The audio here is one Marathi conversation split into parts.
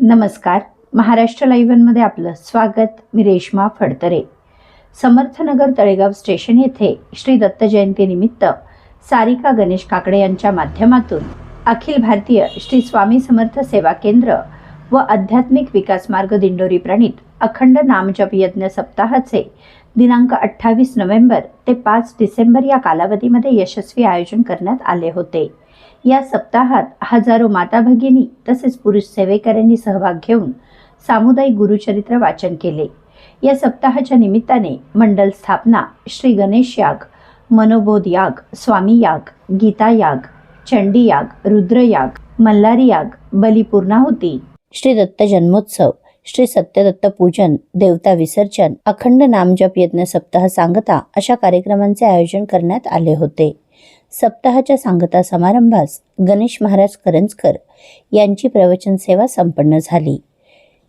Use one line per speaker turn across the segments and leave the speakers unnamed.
नमस्कार. महाराष्ट्र लाईव्हनमध्ये आपलं स्वागत. मी रेश्मा फडतरे. समर्थनगर तळेगाव स्टेशन येथे श्री दत्त जयंतीनिमित्त सारिका गणेश काकडे यांच्या माध्यमातून अखिल भारतीय श्री स्वामी समर्थ सेवा केंद्र व आध्यात्मिक विकास मार्ग दिंडोरी प्रणित अखंड नामजप यज्ञ सप्ताहाचे दिनांक अठ्ठावीस नोव्हेंबर ते पाच डिसेंबर या कालावधीमध्ये यशस्वी आयोजन करण्यात आले होते. या सप्ताहात हजारो माता भगिनी तसेच पुरुष सेवेकऱ्यांनी सहभाग घेऊन सामुदायिक गुरुचरित्र वाचन केले. या सप्ताहाच्या निमित्ताने मंडल स्थापना श्री गणेश याग मनोबोध याग स्वामी याग गीता याग चंडी याग रुद्र याग मल्हारी याग बलिपूर्णाहुती श्री दत्त जन्मोत्सव श्री सत्यदत्त पूजन देवता विसर्जन अखंड नामजप यज्ञ सप्ताह सांगता अशा कार्यक्रमांचे आयोजन करण्यात आले होते. सप्ताहाच्या सांगता समारंभास गणेश महाराज करंजकर यांची प्रवचन सेवा संपन्न झाली.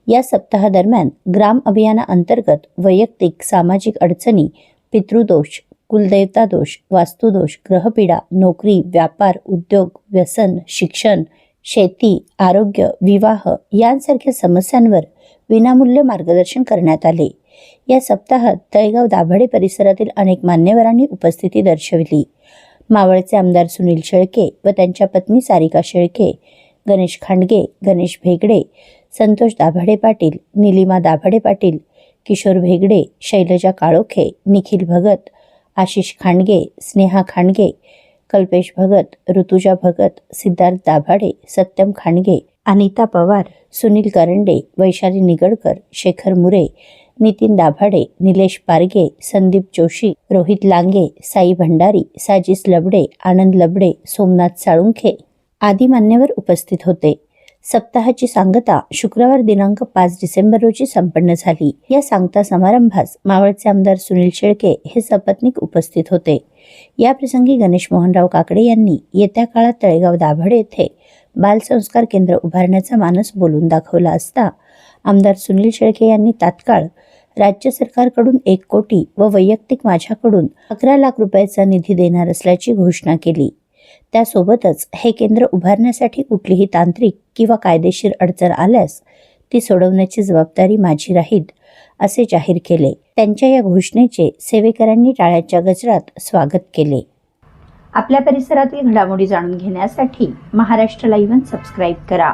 या सप्ताहादरम्यान ग्राम अभियानाअंतर्गत वैयक्तिक सामाजिक अडचणी पितृदोष कुलदेवता दोष वास्तुदोष ग्रहपीडा नोकरी व्यापार उद्योग व्यसन शिक्षण शेती आरोग्य विवाह यांसारख्या समस्यांवर विनामूल्य मार्गदर्शन करण्यात आले. या सप्ताहात तळेगाव दाभाडे परिसरातील अनेक मान्यवरांनी उपस्थिती दर्शविली. मावळचे आमदार सुनील शेळके व त्यांच्या पत्नी सारिका शेळके गणेश खांडगे गणेश भेगडे संतोष दाभाडे पाटील निलिमा दाभाडे पाटील किशोर भेगडे शैलजा काळोखे निखिल भगत आशिष खांडगे स्नेहा खांडगे कल्पेश भगत ऋतुजा भगत सिद्धार्थ दाभाडे सत्यम खांडगे अनिता पवार सुनील करंडे वैशाली निगडकर शेखर मुरे नितीन दाभाडे निलेश पारगे संदीप जोशी रोहित लांगे साई भंडारी साजिस लबडे आनंद लबडे सोमनाथ साळुंखे आदी मान्यवर उपस्थित होते. सप्ताहाची सांगता शुक्रवार दिनांक पाच डिसेंबर रोजी संपन्न झाली. या सांगता समारंभास मावळचे आमदार सुनील शेळके हे सपत्नीक उपस्थित होते. या प्रसंगी गणेश मोहनराव काकडे यांनी येत्या काळात तळेगाव दाभडे येथे बालसंस्कार केंद्र उभारण्याचा मानस बोलून दाखवला असता आमदार सुनील शेळके यांनी तात्काळ राज्य सरकारकडून एक कोटी व वैयक्तिक माझ्याकडून अकरा लाख रुपयाचा निधी देणार असल्याची घोषणा केली. त्यासोबतच हे केंद्र उभारण्यासाठी कुठलीही तांत्रिक किंवा कायदेशीर अडचण आल्यास ती सोडवण्याची जबाबदारी माझी राहील असे जाहीर केले. त्यांच्या या घोषणेचे सेवेकरांनी टाळ्याच्या गजरात स्वागत केले. आपल्या परिसरातील घडामोडी जाणून घेण्यासाठी महाराष्ट्र लाईव्ह सबस्क्राईब करा.